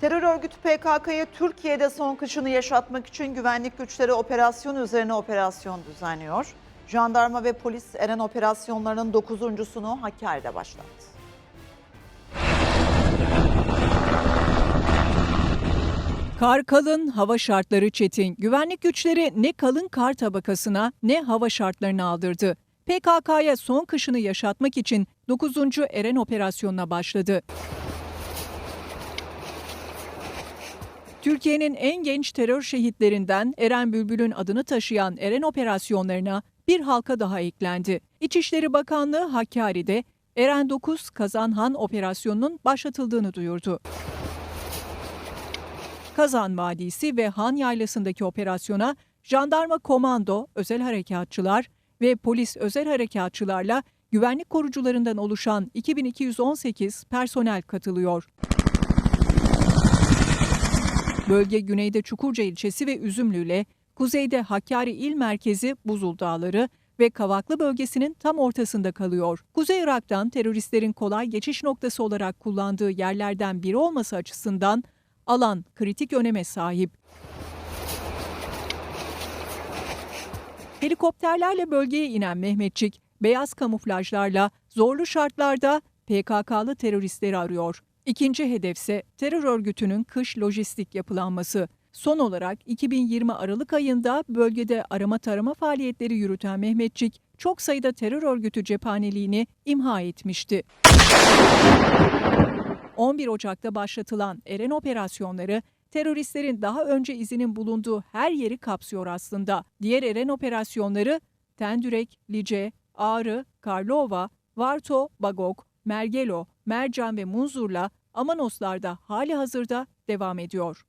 Terör örgütü PKK'ya Türkiye'de son kışını yaşatmak için güvenlik güçleri operasyon üzerine operasyon düzenliyor. Jandarma ve polis Eren operasyonlarının dokuzuncusunu Hakkari'de başlattı. Kar kalın, hava şartları çetin. Güvenlik güçleri ne kalın kar tabakasına ne hava şartlarına aldırdı. PKK'ya son kışını yaşatmak için 9. Eren operasyonuna başladı. Türkiye'nin en genç terör şehitlerinden Eren Bülbül'ün adını taşıyan Eren operasyonlarına bir halka daha eklendi. İçişleri Bakanlığı Hakkari'de Eren 9 Kazanhan operasyonunun başlatıldığını duyurdu. Kazan Vadisi ve Han Yaylası'ndaki operasyona jandarma komando, özel harekatçılar ve polis özel harekatçılarla güvenlik korucularından oluşan 2218 personel katılıyor. Bölge güneyde Çukurca ilçesi ve Üzümlü ile kuzeyde Hakkari il merkezi Buzul Dağları ve Kavaklı bölgesinin tam ortasında kalıyor. Kuzey Irak'tan teröristlerin kolay geçiş noktası olarak kullandığı yerlerden biri olması açısından alan kritik öneme sahip. Helikopterlerle bölgeye inen Mehmetçik, beyaz kamuflajlarla zorlu şartlarda PKK'lı teröristleri arıyor. İkinci hedefse terör örgütünün kış lojistik yapılanması. Son olarak 2020 Aralık ayında bölgede arama tarama faaliyetleri yürüten Mehmetçik, çok sayıda terör örgütü cephaneliğini imha etmişti. 11 Ocak'ta başlatılan Eren operasyonları teröristlerin daha önce izinin bulunduğu her yeri kapsıyor aslında. Diğer Eren operasyonları Tendürek, Lice, Ağrı, Karlova, Varto, Bagok, Mergelo, Mercan ve Munzur'la Amanoslar'da hali hazırda devam ediyor.